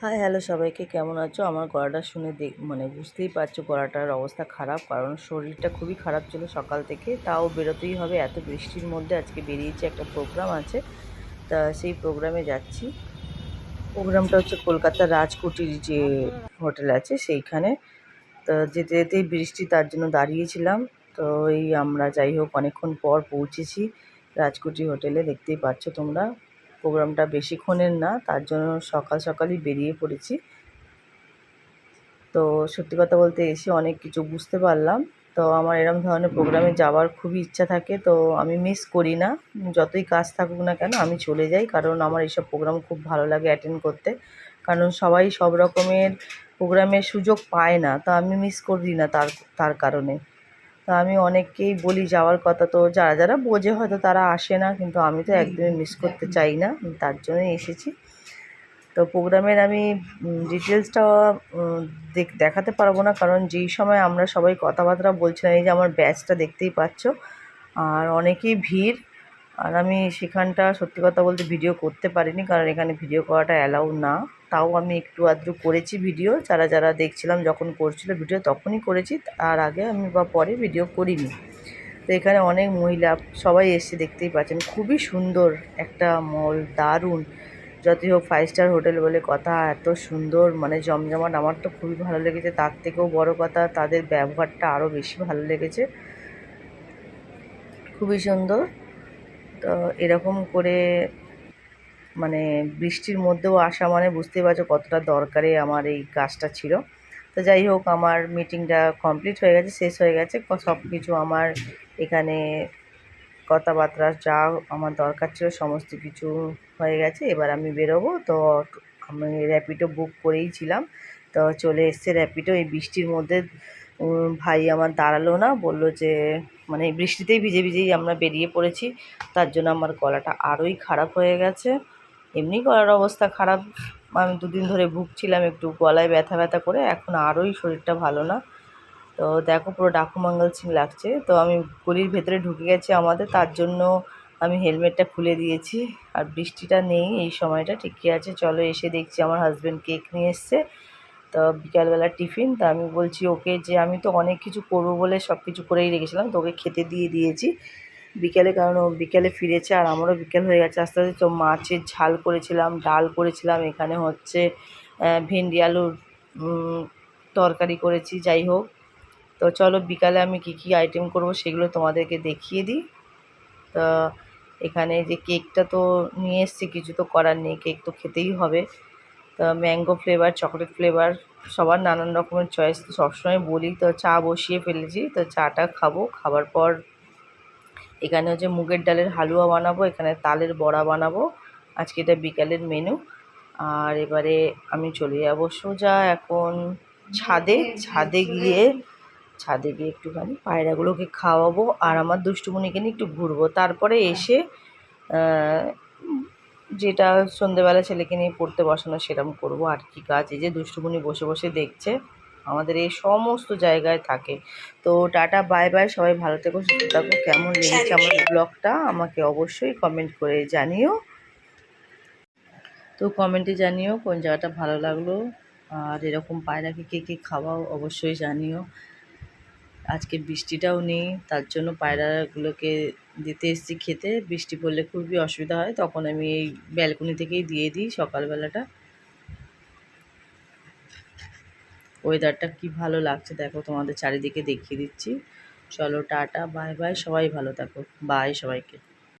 Hi hello সবাইকে। কেমন আছো? আমার গলাটা শুনে দেখ মানে বুঝতেই পারছ গলাটার অবস্থা খারাপ, কারণ শরীরটা খুবই খারাপ ছিল সকাল থেকে। তাও বেরোতেই হবে, এত বৃষ্টির মধ্যে আজকে বেরিয়েছে, একটা প্রোগ্রাম আছে। তা সেই প্রোগ্রামে যাচ্ছি। প্রোগ্রামটা হচ্ছে কলকাতার রাজকুটির যে হোটেল আছে, সেইখানে। তো যেতে যেতেই বৃষ্টি, তার জন্য দাঁড়িয়েছিলাম। তো এই আমরা যাই হোক, অনেকক্ষণ পর পৌঁছেছি রাজকুটি হোটেলে দেখতেই পাচ্ছ তোমরা। প্রোগ্রামটা বেশিক্ষণের না, তার জন্য সকাল সকালই বেরিয়ে পড়েছি। তো সত্যি কথা বলতে এসে অনেক কিছু বুঝতে পারলাম। তো আমার এরম ধরনের প্রোগ্রামে যাওয়ার খুবই ইচ্ছা থাকে, তো আমি মিস করি না। যতই কাজ থাকুক না কেন, আমি চলে যাই, কারণ আমার এইসব প্রোগ্রাম খুব ভালো লাগে অ্যাটেন্ড করতে। কারণ সবাই সব রকমের প্রোগ্রামের সুযোগ পায় না, তো আমি মিস করি না তার তার কারণে। তো আমি অনেককেই বলি যাওয়ার কথা তো যারা যারা বোঝে হয়তো তারা আসে না, কিন্তু আমি তো একদমই মিস করতে চাই না তার জন্যই এসেছি। তো প্রোগ্রামের আমি ডিটেলসটা দেখ, দেখাতে পারব না, কারণ যেই সময় আমরা সবাই কথাবার্তা বলছিলাম এই যে আমার ব্যাচটা দেখতেই পাচ্ছ, আর অনেকেই ভিড়, আর আমি সেখানটা সত্যি কথা বলতে ভিডিও করতে পারিনি, কারণ এখানে ভিডিও করাটা অ্যালাউ না। তাও আমি একটু আধটু করেছি ভিডিও। যারা যারা দেখছিলাম যখন করছিল ভিডিও তখনই করেছি আর আগে আমি বা পরে ভিডিও করিনি। তো এখানে অনেক মহিলা, সবাই এসে দেখতেই পাচ্ছেন। খুবই সুন্দর একটা মল, দারুণ। যতই হোক ফাইভ স্টার হোটেল বলে কথা, এত সুন্দর মানে জমজমাট। আমার তো খুবই ভালো লেগেছে। তার থেকেও বড় কথা, তাদের ব্যবহারটা আরও বেশি ভালো লেগেছে। খুবই সুন্দর। তো এরকম করে মানে বৃষ্টির মধ্যেও আসা মানে বুঝতেই পারছ কতটা দরকারে আমার এই কাজটা ছিল। তো যাই হোক, আমার মিটিংটা কমপ্লিট হয়ে গেছে, শেষ হয়ে গেছে। সব কিছু আমার এখানে কথাবার্তা যা আমার দরকার ছিল সমস্ত কিছু হয়ে গেছে। এবার আমি বেরোবো। তো আমি র্যাপিডো বুক করেই ছিলাম। তো চলে এসছে র্যাপিডো এই বৃষ্টির মধ্যে ভাই আমার দাঁড়াল না। বলল যে মানে বৃষ্টিতেই ভিজে ভিজেই আমরা বেরিয়ে পড়েছি। তার জন্য আমার গলাটা আরোই খারাপ হয়ে গেছে। এমনি গলার অবস্থা খারাপ। আমি দুদিন ধরে ভুগছিলাম একটু গলায় ব্যথা ব্যথা করে, এখন আরোই শরীরটা ভালো না। তো দেখো পুরো ডাকুমাঙ্গল সিং লাগছে। তো আমি গলির ভেতরে ঢুকে গেছি আমাদের, তার জন্য আমি হেলমেটটা খুলে দিয়েছি। আর বৃষ্টিটা নেই এই সময়টা, ঠিকই আছে। চলো এসে দেখছি আমার হাজব্যান্ড কেক নিয়ে এসছে। তো বিকালবেলা টিফিন তা আমি বলছি ওকে যে আমি তো অনেক কিছু করব বলে সব কিছু করেই রেখেছিলাম, তো ওকে খেতে দিয়ে দিয়েছি। বিকেলে, কারণ ও বিকেলে ফিরেছে আর আমারও বিকেল হয়ে গেছে। আস্তে আস্তে তো মাছের ঝাল করেছিলাম, ডাল করেছিলাম, এখানে হচ্ছে ভেন্ডি আলুর তরকারি করেছি, যাই হোক। তো চলো বিকালে আমি কি কি আইটেম করব সেগুলো তোমাদেরকে দেখিয়ে দিই। তো এখানে যে কেকটা তো নিয়ে এসছি, কিছু তো করার নেই কেক তো খেতেই হবে। তো ম্যাঙ্গো ফ্লেভার চকলেট ফ্লেভার সবার নানান রকমের চয়েস তো সবসময় বলি। তো চা বসিয়ে ফেলেছি, তো চাটা খাব, খাবার পর এখানে হচ্ছে মুগের ডালের হালুয়া বানাবো এখানে তালের বড়া বানাবো। আজকে এটা বিকালের মেনু আর এবারে আমি চলে যাব সোজা এখন ছাদে। ছাদে গিয়ে ছাদে গিয়ে একটুখানি পায়রাগুলোকে খাওয়াবো। আর আমার দুষ্টুমণিকে নিয়ে একটু ঘুরবো। তারপরে এসে যেটা সন্ধেবেলা ছেলেকে নিয়ে পড়তে বসানো সেরকম করব। আর কি কাজ? এই যে দুষ্টুমণি বসে বসে দেখছে। আমাদের এই সমস্ত জায়গায় থাকে। তো টাটা বাই বাই সবাই ভালো থেকো সুস্থ থাকো। কেমন লেগেছে আমার ব্লগটা আমাকে অবশ্যই কমেন্ট করে জানিও। তো কমেন্টে জানিও কোন জায়গাটা ভালো লাগল। আর এরকম পায়রাকে কে কে খাওয়াও অবশ্যই জানিও। আজকে বৃষ্টিটাও নেই তার জন্য পায়রাগুলোকে দিতে এসেছি খেতে। বৃষ্টি পড়লে খুবই অসুবিধা হয় তখন আমি এই ব্যালকনি থেকেই দিয়ে দিই সকালবেলাটা। ওয়েদারটা কি ভালো লাগছে দেখো, তোমাদের চারিদিকে দেখিয়ে দিচ্ছি। চলো, টাটা বাই বাই সবাই ভালো থাকো। বাই সবাইকে।